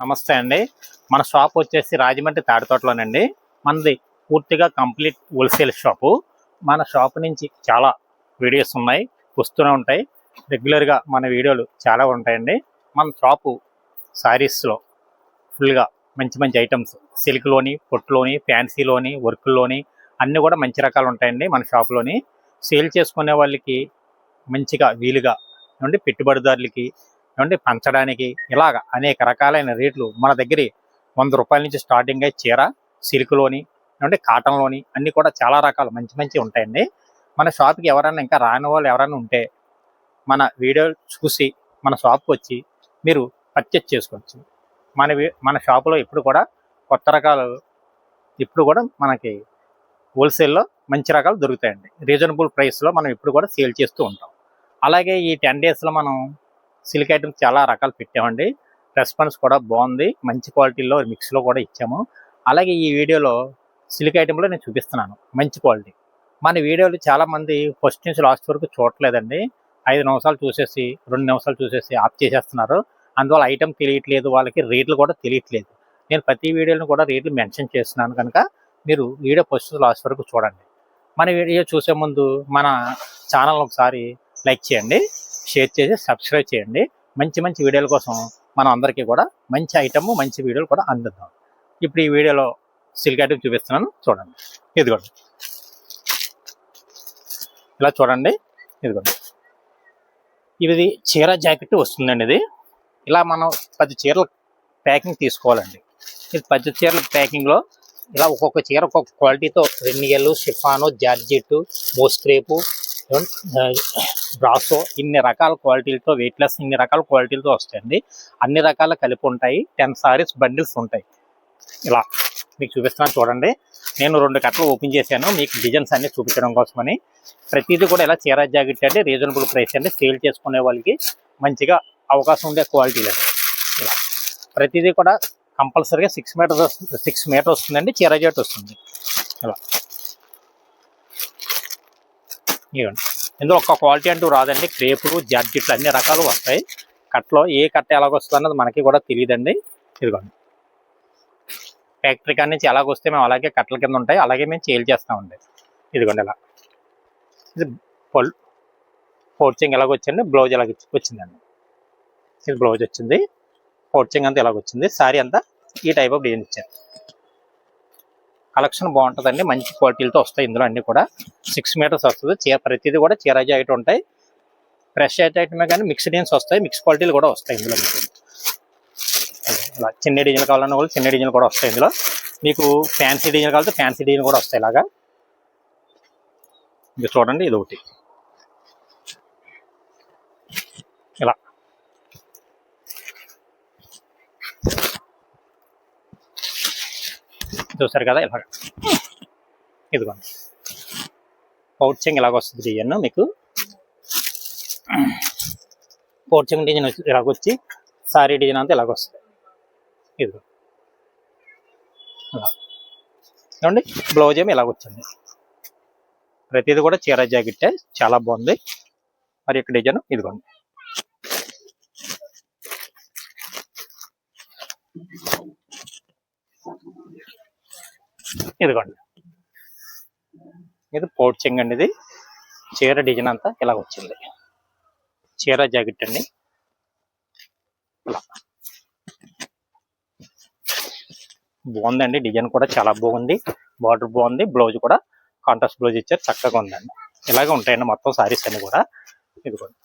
నమస్తే అండి. మన షాప్ వచ్చేసి రాజమండ్రి తాడితోటలోనండి. మనది పూర్తిగా కంప్లీట్ హోల్సేల్ షాపు. మన షాప్ నుంచి చాలా వీడియోస్ ఉన్నాయి వస్తూనే ఉంటాయి. రెగ్యులర్గా మన వీడియోలు చాలా ఉంటాయండి. మన షాపు శారీస్లో ఫుల్గా మంచి మంచి ఐటమ్స్ సిల్క్లోని పొట్టులోని ఫ్యాన్సీలోని వర్క్లోని అన్నీ కూడా మంచి రకాలు ఉంటాయండి మన షాప్లోని. సేల్ చేసుకునే వాళ్ళకి మంచిగా వీలుగా ఏమంటే పెట్టుబడిదారులకి ఏమంటే పంచడానికి ఇలాగ అనేక రకాలైన రేట్లు మన దగ్గర వంద రూపాయల నుంచి స్టార్టింగ్ అయ్యి చీర సిల్క్లోని అంటే కాటన్లోని అన్నీ కూడా చాలా రకాలు మంచి మంచి ఉంటాయండి. మన షాప్కి ఎవరైనా ఇంకా రాని వాళ్ళు ఎవరైనా ఉంటే మన వీడియో చూసి మన షాప్కి వచ్చి మీరు పర్చేజ్ చేసుకోవచ్చు. మన మన షాపులో ఇప్పుడు కూడా కొత్త రకాలు ఇప్పుడు కూడా మనకి హోల్సేల్లో మంచి రకాలు దొరుకుతాయండి. రీజనబుల్ ప్రైస్లో మనం ఇప్పుడు కూడా సేల్ చేస్తూ ఉంటాం. అలాగే ఈ టెన్ డేస్లో మనం సిల్క్ ఐటమ్స్ చాలా రకాలు పెట్టామండి. రెస్పాన్స్ కూడా బాగుంది. మంచి క్వాలిటీలో మిక్స్లో కూడా ఇచ్చాము. అలాగే ఈ వీడియోలో సిల్క్ ఐటెంలో నేను చూపిస్తున్నాను. మంచి క్వాలిటీ. మన వీడియోలు చాలా మంది ఫస్ట్ నుంచి లాస్ట్ వరకు చూడట్లేదండి. ఐదు నిమిషాలు చూసేసి రెండు నిమిషాలు చూసేసి ఆఫ్ చేసేస్తున్నారు. అందువల్ల ఐటెం తెలియట్లేదు వాళ్ళకి రేట్లు కూడా తెలియట్లేదు. నేను ప్రతి వీడియోని కూడా రేట్లు మెన్షన్ చేస్తున్నాను కనుక మీరు వీడియో ఫస్ట్ లాస్ట్ వరకు చూడండి. మన వీడియో చూసే ముందు మన ఛానల్ ఒకసారి లైక్ చేయండి. షేర్ చేసి సబ్స్క్రైబ్ చేయండి. మంచి మంచి వీడియోల కోసం మనం అందరికీ కూడా మంచి ఐటమ్ మంచి వీడియోలు కూడా అందిద్దాం ఇప్పుడు ఈ వీడియోలో సిల్క్ ఐటమ్ చూపిస్తున్నాను. చూడండి. ఇదిగోండి. ఇలా చూడండి. ఇదిగోండి. ఇది చీర జాకెట్ వస్తుందండి ఇది. ఇలా మనం పది చీరలు ప్యాకింగ్ తీసుకోవాలండి. ఇది పది చీరల ప్యాకింగ్లో ఇలా ఒక్కొక్క చీర ఒక్కొక్క క్వాలిటీతో రెన్నియల్ chiffon georgette moss crepe brasso ఇన్ని రకాల క్వాలిటీలతో వెయిట్లెస్ ఇన్ని రకాల క్వాలిటీలతో వస్తాయండి. అన్ని రకాల కలిపి ఉంటాయి. టెన్ సారీస్ బండిల్స్ ఉంటాయి. ఇలా మీకు చూపిస్తున్నాను చూడండి. నేను రెండు కట్టలు ఓపెన్ చేశాను. మీకు డిజైన్స్ అన్ని చూపించడం కోసమని. ప్రతిదీ కూడా ఇలా చీర జాకెట్ అంటే రీజనబుల్ ప్రైస్ అండి. సేల్ చేసుకునే వాళ్ళకి మంచిగా అవకాశం ఉండే క్వాలిటీలు అండి. ఇలా ప్రతిదీ కూడా కంపల్సరీగా సిక్స్ మీటర్స్ సిక్స్ మీటర్ వస్తుందండి. చీర జాకెట్ వస్తుంది. ఇలా ఇవ్వండి. ఇందులో ఒక్క క్వాలిటీ అంటూ రాదండి. క్రేపులు జార్జెట్లు అన్ని రకాలు వస్తాయి. కట్టలో ఏ కట్ట ఎలాగొస్తుంది అన్నది మనకి కూడా తెలియదండి. ఇదిగోండి. ఫ్యాక్టరీ కాడి నుంచి ఎలాగొస్తే మేము అలాగే కట్టల కింద ఉంటాయి. అలాగే మేము చేల్ చేస్తామండి. ఇదిగోండి ఇలా. ఇది పొల్ ఫోర్చింగ్ ఎలాగొచ్చింది? బ్లౌజ్ ఎలాగ వచ్చిందండి. ఇది బ్లౌజ్ వచ్చింది. ఫోర్చింగ్ అంతా ఎలాగొచ్చింది? సారీ అంతా ఈ టైప్ ఆఫ్ డిజైన్ ఇచ్చారు. కలెక్షన్ బాగుంటుందండి. మంచి క్వాలిటీలతో వస్తాయి ఇందులో అన్ని కూడా. సిక్స్ మీటర్స్ వస్తుంది. చీర ప్రతిదీ కూడా చీర జాకెట్ ఉంటాయి. ఫ్రెష్ ఐటమే కానీ మిక్స్ డిజైన్స్ వస్తాయి. మిక్స్ క్వాలిటీలు కూడా వస్తాయి ఇందులో మీకు. ఇలా చిన్న డిజైన్ కావాలన్నా కూడా చిన్న డిజైన్ కూడా వస్తాయి ఇందులో. మీకు ఫ్యాన్సీ డిజైన్ కావాలంటే ఫ్యాన్సీ డిజైన్ కూడా వస్తాయి ఇలాగా. ఇది చూడండి ఇది ఒకటి. ఇలా. చూసారు కదా ఇలాగ. ఇదిగోండి. పౌచింగ్ ఇలాగ వస్తుంది డిజైన్ మీకు? పౌచింగ్ డిజైన్ వచ్చి ఇలాగ వచ్చి సారీ డిజైన్ అంతా ఇలాగ వస్తుంది. ఇదిగో. ఇలా బ్లౌజ్ ఏమి ఇలాగ వచ్చింది. ప్రతిది కూడా చీర జాకెట్టే చాలా బాగుంది. మరి ఇక్కడ డిజైన్ ఇదిగోండి. ఇదిగోండి. ఇది పోడ్చింగ్ అండి ఇది. చీర డిజైన్ అంతా ఇలా వచ్చింది. చీర జాకెట్ అండి. బాగుందండి. డిజైన్ కూడా చాలా బాగుంది. బార్డర్ బాగుంది. బ్లౌజ్ కూడా కాంట్రాస్ట్ బ్లౌజ్ ఇచ్చారు. చక్కగా ఉందండి. ఇలాగే ఉంటాయండి మొత్తం సారీస్ అన్ని కూడా. ఇదిగోండి.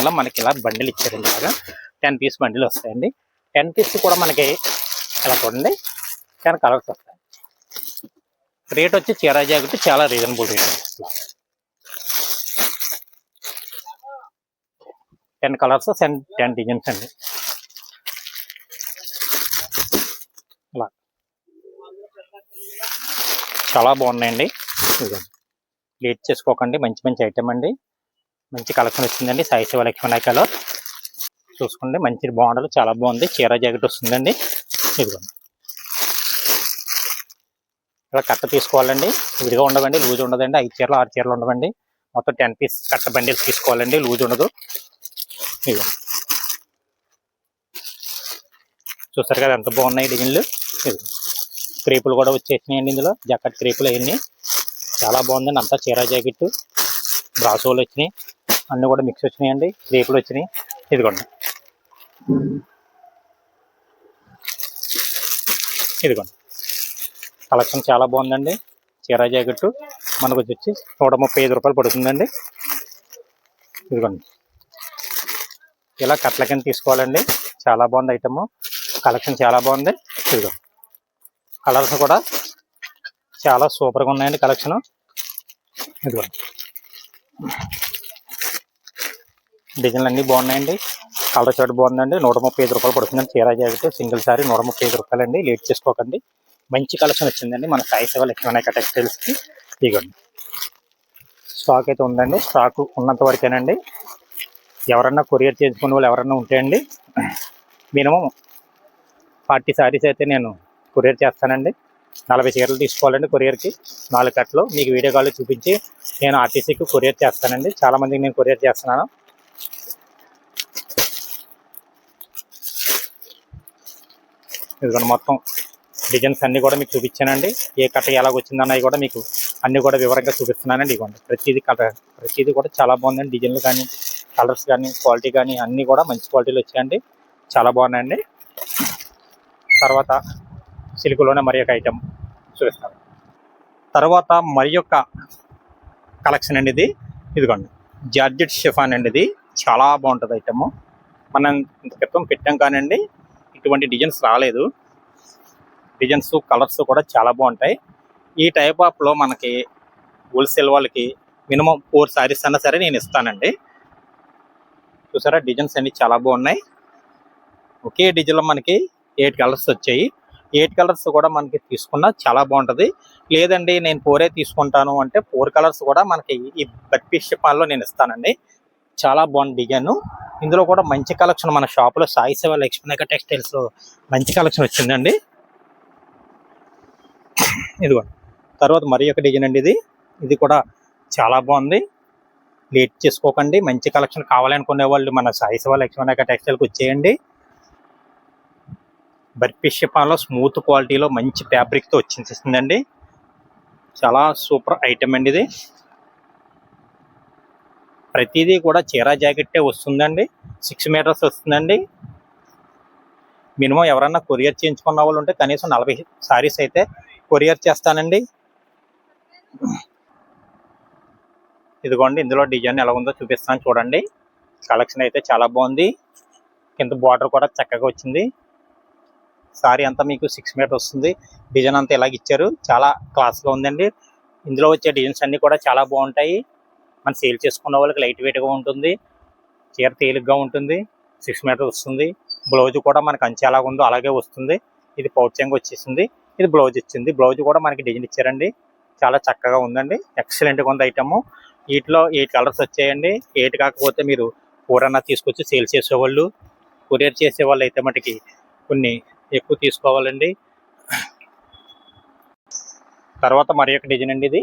ఇలా మనకి ఇలా బండిలు ఇచ్చారండి ఇలాగా. టెన్ పీస్ బండిలు వస్తాయండి. టెన్ పీస్ కూడా మనకి ఇలా చూడండి. కానీ కలర్స్ వస్తాయి. రేట్ వచ్చి చీరా జాకెట్ చాలా reasonable rate. Ten colours ten ten designs అండి. అలా. చాలా బాగున్నాయండి. లేట్ చేసుకోకండి మంచి మంచి ఐటమ్ అండి. మంచి కలెక్షన్ వచ్చిందండి. సాయి శివ లక్ష్మణాయకలో చూసుకోండి మంచి బాగుండాలి చాలా బాగుంది. చీర జాకెట్ వస్తుందండి. ఇదిగోండి. ఇక్కడ కట్ట తీసుకోవాలండి. విడిగా ఉండవండి లూజ్ ఉండదండి. ఐదు చీరలు ఆరు చీరలు ఉండవండి. మొత్తం టెన్ పీస్ కట్ట బండిల్స్ తీసుకోవాలండి లూజ్ ఉండదు. ఇవి చూసారు కదా ఎంత బాగున్నాయి డిజైన్లు. ఇది. క్రేపులు కూడా వచ్చేసినాయండి ఇందులో. జాకెట్ క్రేపులు అవన్నీ. చాలా బాగుందండి. అంతా చీర జాకెట్. బ్రాసోలు వచ్చినాయి. అన్నీ కూడా మిక్స్ వచ్చినాయండి. క్రేపులు వచ్చినాయి. ఇదిగోండి. ఇదిగోండి. కలెక్షన్ చాలా బాగుందండి. చీర జాకెట్ మనకు వచ్చి నూట ముప్పై ఐదు రూపాయలు పడుతుందండి. ఇదిగోండి. ఇలా కట్ల కింద తీసుకోవాలండి. చాలా బాగుంది ఐటమ్. కలెక్షన్ చాలా బాగుంది. ఇదిగో. కలర్స్ కూడా చాలా సూపర్గా ఉన్నాయండి కలెక్షన్. ఇదిగోండి డిజైన్లు అన్నీ బాగున్నాయండి. కలర్ షర్ట్ బాగుందండి. నూట ముప్పై ఐదు రూపాయలు పడుతుందండి. చీర జాకెట్ సింగిల్ సారీ నూట ముప్పై ఐదు రూపాయలండి. లేట్ చేసుకోకండి. మంచి కలెక్షన్ వచ్చిందండి. మన సాయి సేవ లక్ష్మీనాయక టెక్స్టైల్స్కి ఇదిగోండి. స్టాక్ అయితే ఉందండి. స్టాక్ ఉన్నంత వరకేనండి. ఎవరన్నా కొరియర్ చేసుకునే వాళ్ళు ఎవరన్నా ఉంటే అండి మినిమం ఫార్టీ సారీస్ అయితే నేను కొరియర్ చేస్తానండి. నలభై చీరలు తీసుకోవాలండి కొరియర్కి. నాలుగు కట్లు. మీకు వీడియో కాల్ చూపించి నేను ఆర్టీసీకి కొరియర్ చేస్తానండి. చాలామందికి నేను కొరియర్ చేస్తున్నాను. ఇదిగోండి మొత్తం. డిజైన్స్ అన్ని కూడా మీకు చూపించానండి. ఏ కట్ట ఎలాగ వచ్చిందన్నవి కూడా మీకు అన్ని కూడా వివరంగా చూపిస్తున్నానండి ఇవ్వండి ప్రతిదీ కలర్ ప్రతిదీ కూడా చాలా బాగుందండి. డిజైన్లు కానీ కలర్స్ కానీ క్వాలిటీ కానీ అన్నీ కూడా మంచి క్వాలిటీలు వచ్చాయండి. చాలా బాగున్నాయండి. తర్వాత సిల్క్లోనే మరి ఒక ఐటెం చూపిస్తాను. తర్వాత మరి యొక్క కలెక్షన్ అండి ఇది. ఇదిగోండి. జార్జెట్ షిఫాన్ అండి ఇది. చాలా బాగుంటుంది ఐటమ్ మనం ఇంత క్రితం పెట్టాం కానండి ఇటువంటి డిజైన్స్ రాలేదు. డిజైన్స్ కలర్స్ కూడా చాలా బాగుంటాయి. ఈ టైప్ ఆఫ్లో మనకి హోల్సేల్ వాళ్ళకి మినిమం ఫోర్ శారీస్ అన్నా సరే నేను ఇస్తానండి. చూసారా? డిజైన్స్ అన్ని చాలా బాగున్నాయి. ఒకే డిజైన్లో మనకి ఎయిట్ కలర్స్ వచ్చాయి. ఎయిట్ కలర్స్ కూడా మనకి తీసుకున్నా చాలా బాగుంటుంది. లేదండి నేను ఫోరే తీసుకుంటాను అంటే ఫోర్ కలర్స్ కూడా మనకి ఈ బట్టి షిపాల్లో నేను ఇస్తానండి. చాలా బాగుంది డిజైన్. ఇందులో కూడా మంచి కలెక్షన్ మన షాప్లో సాయి సేవ లక్ష్మీనగర్ టెక్స్టైల్స్ మంచి కలెక్షన్ వచ్చిందండి. ఇదిగో. తర్వాత మరి ఒక డిజైన్ అండి ఇది. ఇది కూడా చాలా బాగుంది. లేట్ చేసుకోకండి. మంచి కలెక్షన్ కావాలనుకునే వాళ్ళు మన సాయి సేవ లక్ష్మీనగర్ టెక్స్టైల్కి వచ్చేయండి. బర్ఫీ షిపాన్లో స్మూత్ క్వాలిటీలో మంచి ఫ్యాబ్రిక్తో వచ్చిందండి చాలా సూపర్ ఐటమ్ అండి ఇది. ప్రతిదీ కూడా చీర జాకెట్టే వస్తుందండి. సిక్స్ మీటర్స్ వస్తుందండి. మినిమం ఎవరన్నా కొరియర్ చేయించుకున్న వాళ్ళు ఉంటే కనీసం నలభై సారీస్ అయితే కొరియర్ చేస్తానండి. ఇదిగోండి ఇందులో డిజైన్ ఎలా ఉందో చూపిస్తాను చూడండి. కలెక్షన్ అయితే చాలా బాగుంది. కింద బార్డర్ కూడా చక్కగా వచ్చింది. సారీ అంతా మీకు సిక్స్ మీటర్ వస్తుంది. డిజైన్ అంతా ఇలాగ ఇచ్చారు. చాలా క్లాస్గా ఉందండి. ఇందులో వచ్చే డిజైన్స్ అన్నీ కూడా చాలా బాగుంటాయి. మనం సేల్ చేసుకున్న వాళ్ళకి లైట్ వెయిట్గా ఉంటుంది. చీర తేలిగ్గా ఉంటుంది. సిక్స్ మీటర్ వస్తుంది. బ్లౌజ్ కూడా మనకి అంచేలాగా ఉందో అలాగే వస్తుంది. ఇది పౌచ్యంగా వచ్చేసింది. ఇది బ్లౌజ్ ఇచ్చింది. బ్లౌజ్ కూడా మనకి డిజైన్ ఇచ్చారండి. చాలా చక్కగా ఉందండి. ఎక్సలెంట్గా ఉంది ఐటమ్. వీటిలో ఎయిట్ కలర్స్ వచ్చాయండి. ఎయిట్ కాకపోతే మీరు ఫోర్ తీసుకొచ్చి సేల్ చేసేవాళ్ళు కొరియర్ చేసేవాళ్ళు అయితే మటుకి కొన్ని ఎక్కువ తీసుకోవాలండి. తర్వాత మరి ఒక డిజైన్ అండి ఇది.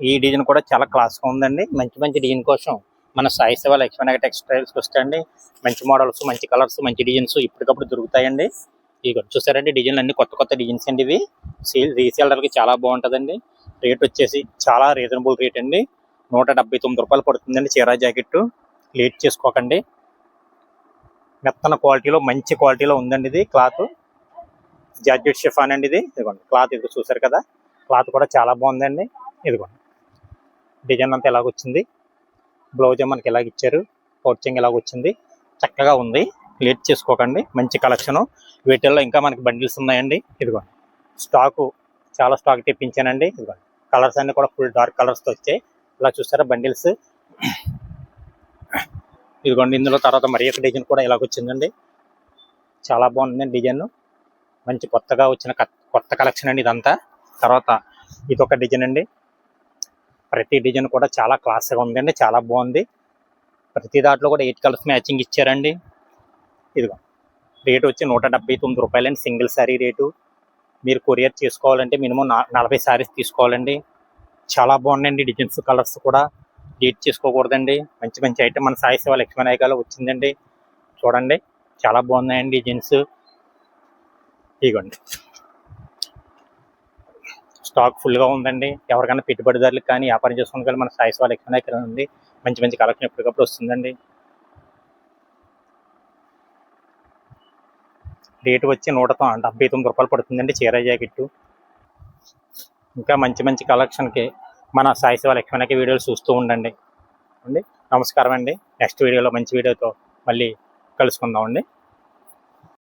ఈ డిజైన్ కూడా చాలా క్లాస్గా ఉందండి. మంచి మంచి డిజైన్ కోసం మన సాయి సేవ లక్ష్మణ టెక్స్టైల్స్కి వస్తాయండి. మంచి మోడల్స్ మంచి కలర్స్ మంచి డిజైన్స్ ఇప్పటికప్పుడు దొరుకుతాయండి. ఇక చూసారండి డిజైన్లు అన్ని కొత్త కొత్త డిజైన్స్ అండి ఇవి. సేల్ రీసేలర్కి చాలా బాగుంటుందండి. రేట్ వచ్చేసి చాలా రీజనబుల్ రేట్ అండి. నూట డెబ్బై తొమ్మిది రూపాయలు పడుతుందండి చీర జాకెట్. లేట్ చేసుకోకండి. మెత్తన క్వాలిటీలో మంచి క్వాలిటీలో ఉందండి ఇది క్లాత్. జార్జెట్ షిఫాన్ అండి ఇది. ఇదిగోండి క్లాత్ ఇది చూసారు కదా. క్లాత్ కూడా చాలా బాగుందండి. ఇదిగోండి. డిజైన్ అంతా ఎలాగ వచ్చింది బ్లౌజ్ మనకి ఇలాగ ఇచ్చారు? పౌచింగ్ ఎలాగ వచ్చింది చక్కగా ఉంది. లేట్ చేసుకోకండి. మంచి కలెక్షను. వీటిల్లో ఇంకా మనకి బండిల్స్ ఉన్నాయండి. ఇదిగోండి స్టాకు చాలా స్టాక్ తెప్పించానండి. ఇదిగోండి కలర్స్ అన్నీ కూడా ఫుల్ డార్క్ కలర్స్తో వచ్చాయి. ఇలా చూస్తారా బండిల్స్? ఇదిగోండి ఇందులో తర్వాత మరి ఒక డిజైన్ కూడా ఇలాగ వచ్చిందండి. చాలా బాగుందండి డిజైన్. మంచి కొత్తగా వచ్చిన కొత్త కలెక్షన్ అండి ఇదంతా. తర్వాత ఇదొక డిజైన్ అండి. ప్రతి డిజైన్ కూడా చాలా క్లాస్గా ఉందండి. చాలా బాగుంది. ప్రతి దాంట్లో కూడా ఎయిట్ కలర్స్ మ్యాచింగ్ ఇచ్చారండి. ఇదిగో. రేట్ వచ్చి నూట డెబ్బై తొమ్మిది రూపాయలండి సింగిల్ శారీ రేటు. మీరు కొరియర్ చేసుకోవాలంటే మినిమం నా- నలభై శారీస్ తీసుకోవాలండి. చాలా బాగున్నాయండి డిజైన్స్ కలర్స్ కూడా. డేట్ చేసుకోకూడదండి. మంచి మంచి ఐటమ్ మన సాయి శివ లక్ష్మీనాయకలో వచ్చిందండి. చూడండి చాలా బాగున్నాయండి డిజైన్స్. ఇదిగోండి. స్టాక్ ఫుల్గా ఉందండి. ఎవరికైనా పెట్టుబడిదారులకు కానీ వ్యాపారం చేసుకుని కానీ మన సాయి శివ ఎక్కువ ఉంది మంచి మంచి కలెక్షన్ ఎప్పటికప్పుడు వస్తుందండి. రేటు వచ్చి నూట డెబ్బై తొమ్మిది రూపాయలు పడుతుందండి చీర జాకెట్టు. ఇంకా మంచి మంచి కలెక్షన్కి మన సాయి శివ లక్ష్మణకి వీడియోలు చూస్తూ ఉండండి. అండి నమస్కారం అండి. నెక్స్ట్ వీడియోలో మంచి వీడియోతో మళ్ళీ కలుసుకుందాం అండి.